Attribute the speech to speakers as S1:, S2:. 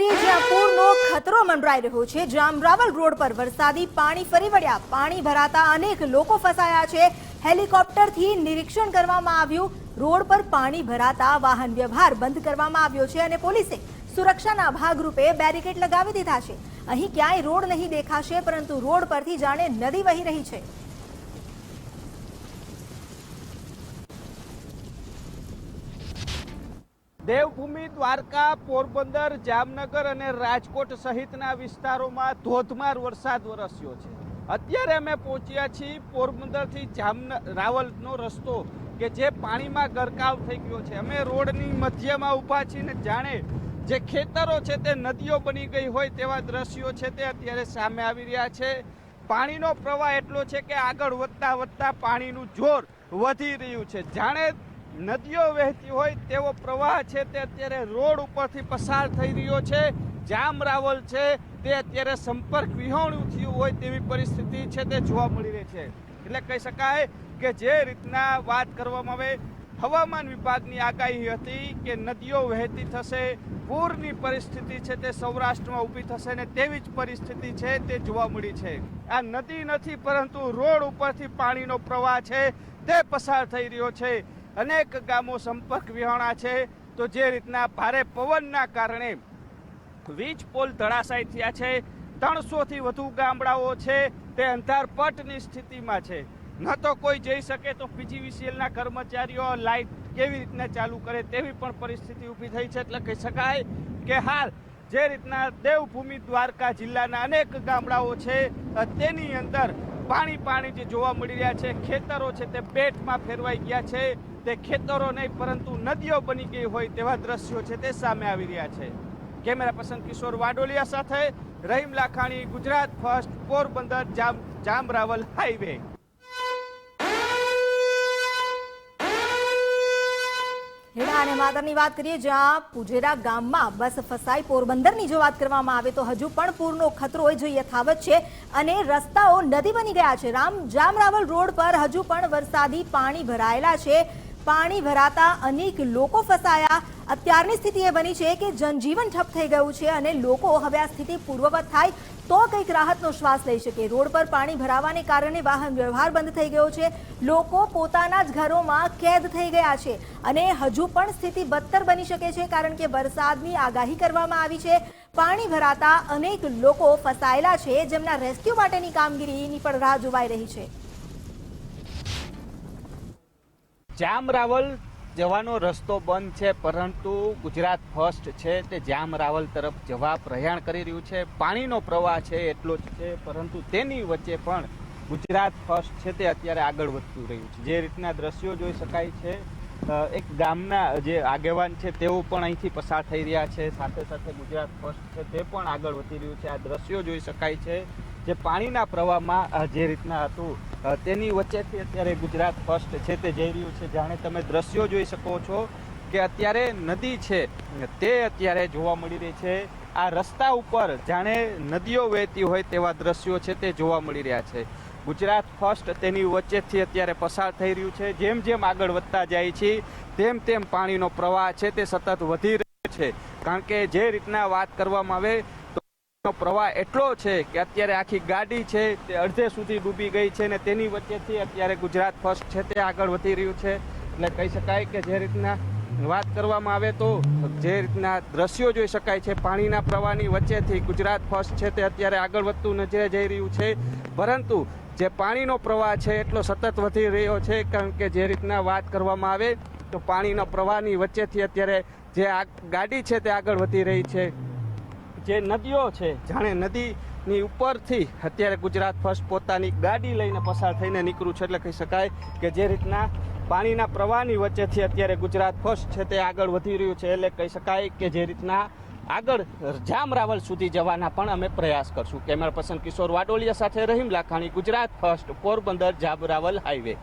S1: કરીએ જ્યાં પૂરનો ખતરો મંડરાઈ રહ્યો છે જામરાવલ રોડ પર વરસાદી પાણી ફરી વળ્યા. પાણી ભરાતા અનેક લોકો ફસાયા છે. હેલિકોપ્ટરથી નિરીક્ષણ કરવામાં આવ્યું. રોડ પર પાણી ભરાતા વાહન વ્યવહાર બંધ કરવામાં આવ્યો છે અને પોલીસે સુરક્ષાના ભાગરૂપે બેરિકેડ લગાવી દીધા છે. અહીં ક્યાંય રોડ નહીં દેખાશે, પરંતુ રોડ પરથી જાણે નદી વહી રહી છે.
S2: દેવભૂમિ, દ્વારકા, પોરબંદર, જામનગર અને રાજકોટ સહિતના વિસ્તારોમાં ધોધમાર વરસાદ વરસ્યો છે. અત્યારે અમે પહોંચ્યા છીએ પોરબંદરથી જામન, રાવલનો રસ્તો કે જે પાણીમાં ગરકાવ થઈ ગયો છે. અમે રોડની મધ્યમાં ઊભા છીએ ને જાણે જે ખેતરો છે તે નદીઓ બની ગઈ હોય તેવા દ્રશ્યો છે તે અત્યારે સામે આવી રહ્યા છે. પાણીનો પ્રવાહ એટલો છે કે આગળ વધતા વધતા પાણીનું જોર વધી રહ્યું છે. જાણે નદીઓ વહેતી હોય તેવો પ્રવાહ છે તે અત્યારે રોડ ઉપરથી પસાર થઈ રહ્યો છે, જામ રાવલ છે, તે અત્યારે સંપર્ક વિહોણું થયું હોય તેવી પરિસ્થિતિ છે તે જોવા મળી રહી છે. એટલે કહી શકાય કે જે રીતના વાત કરવામાં આવે, હવામાન વિભાગની આગાહી હતી કે નદીઓ વહેતી થશે, પૂરની પરિસ્થિતિ છે તે સૌરાષ્ટ્રમાં ઊભી થશે ને તેવી જ પરિસ્થિતિ છે તે જોવા મળી છે. આ નદી નથી પરંતુ રોડ ઉપરથી પાણીનો પ્રવાહ છે, તે પસાર થઈ રહ્યો છે. અનેક ગામો સંપર્ક વિહોણા છે. તો જે રીતના ભારે પવનના કારણે વીજ પોલ ધડાશાય થયા છે. ત્રણસોથી વધુ ગામડાઓ છે. તે અંધારપટની સ્થિતિમાં છે. ન તો કોઈ જઈ શકે તો પીજીવીસીએલના કર્મચારીઓ લાઇટ કેવી રીતના ચાલુ કરે તેવી પણ પરિસ્થિતિ ઊભી થઈ છે. એટલે કહી શકાય કે હાલ જે રીતના દેવભૂમિ દ્વારકા જિલ્લાના અનેક ગામડાઓ છે, તેની અંદર પાણી પાણી જે જોવા મળી રહ્યા છે, ખેતરો છે તે બેટમાં ફેરવાઈ ગયા છે. તે ખેતરો નહીં, પરંતુ નદીઓ બની ગઈ હોય તેવા દ્રશ્યો છે તે સામે આવી રહ્યા છે. કેમેરા પસંદ કિશોર વાડોલિયા સાથે રહીમ લાખાણી ગુજરાત ફર્સ્ટ પોરબંદર જામ જામરાવલ હાઈવે.
S1: અને માતરની વાત કરીએ, જ્યાં પુજેરા ગામમાં બસ ફસાઈ પોરબંદરની જો વાત કરવામાં આવે તો હજુ પણ પૂરનો ખતરો જે યથાવત છે અને રસ્તાઓ નદી બની ગયા છે. રામ જામરાવલ રોડ પર હજુ પણ વરસાદી પાણી ભરાયેલા છે. પાણી ભરાતા અનેક લોકો ફસાયા. અત્યારની સ્થિતિ એ બની છે કે જનજીવન ઠપ થઈ ગયું છે અને લોકો હવે આ સ્થિતિ પૂર્વવત થાય તો કંઈક રાહતનો શ્વાસ લઈ શકે. રોડ પર પાણી ભરાવાને કારણે વાહન વ્યવહાર બંધ થઈ ગયો છે. લોકો પોતાના જ ઘરોમાં કેદ થઈ ગયા છે અને હજુ પણ સ્થિતિ બદતર બની શકે છે કારણ કે વરસાદની આગાહી કરવામાં આવી છે. પાણી ભરાતા અનેક લોકો ફસાયેલા છે જેમના રેસ્ક્યુ માટેની કામગીરીની પણ રાહ જોવાઈ રહી છે.
S2: જામરાવલ જવાનો રસ્તો બંધ છે, પરંતુ ગુજરાત ફર્સ્ટ છે તે જામ રાવલ તરફ જવા પ્રયાણ કરી રહ્યું છે. પાણીનો પ્રવાહ છે એટલો જ છે, પરંતુ તેની વચ્ચે પણ ગુજરાત ફર્સ્ટ છે તે અત્યારે આગળ વધતું રહ્યું છે. જે રીતના દ્રશ્યો જોઈ શકાય છે એક ગામના જે આગેવાન છે તેઓ પણ અહીંથી પસાર થઈ રહ્યા છે. સાથે સાથે ગુજરાત ફર્સ્ટ છે તે પણ આગળ વધી રહ્યું છે. આ દ્રશ્યો જોઈ શકાય છે જે પાણીના પ્રવાહમાં જે રીતના હતું તેની વચ્ચેથી અત્યારે ગુજરાત ફર્સ્ટ છે તે જઈ રહ્યું છે. જાણે તમે દ્રશ્યો જોઈ શકો છો કે અત્યારે નદી છે. તે અત્યારે જોવા મળી રહી છે. આ રસ્તા ઉપર જાણે નદીઓ વહેતી હોય તેવા દ્રશ્યો છે તે જોવા મળી રહ્યા છે. ગુજરાત ફર્સ્ટ તેની વચ્ચેથી અત્યારે પસાર થઈ રહ્યું છે. જેમ જેમ આગળ વધતા જાય છે, તેમ તેમ પાણીનો પ્રવાહ છે તે સતત વધી રહ્યો છે. કારણ કે જે રીતના વાત કરવામાં આવે પ્રવાહ એટલો છે કે અત્યારે આખી ગાડી છે તે અડધે સુધી ડૂબી ગઈ છે ને તેની વચ્ચેથી અત્યારે ગુજરાત ફર્સ્ટ છે તે આગળ વધી રહ્યું છે. એટલે કહી શકાય કે જે રીતના વાત કરવામાં આવે તો જે રીતના દ્રશ્યો જોઈ શકાય છે, પાણીના પ્રવાહની વચ્ચેથી ગુજરાત ફર્સ્ટ છે તે અત્યારે આગળ વધતું નજરે જઈ રહ્યું છે. પરંતુ જે પાણીનો પ્રવાહ છે એટલો સતત વધી રહ્યો છે, કારણ કે જે રીતના વાત કરવામાં આવે તો પાણીના પ્રવાહની વચ્ચેથી અત્યારે જે આ ગાડી છે તે આગળ વધી રહી છે. જે નદીઓ છે, જાણે નદીની ઉપરથી અત્યારે ગુજરાત ફર્સ્ટ પોતાની ગાડી લઈને પસાર થઈને નીકળ્યું છે. એટલે કહી શકાય કે જે રીતના પાણીના પ્રવાહની વચ્ચેથી અત્યારે ગુજરાત ફર્સ્ટ છે તે આગળ વધી રહ્યું છે. એટલે કહી શકાય કે જે રીતના આગળ જામરાવલ સુધી જવાના પણ અમે પ્રયાસ કરશું. કેમેરા પર્સન કિશોર વાડોલિયા સાથે રહીમ લાખાણી, ગુજરાત ફર્સ્ટ પોરબંદર જામરાવલ હાઈવે.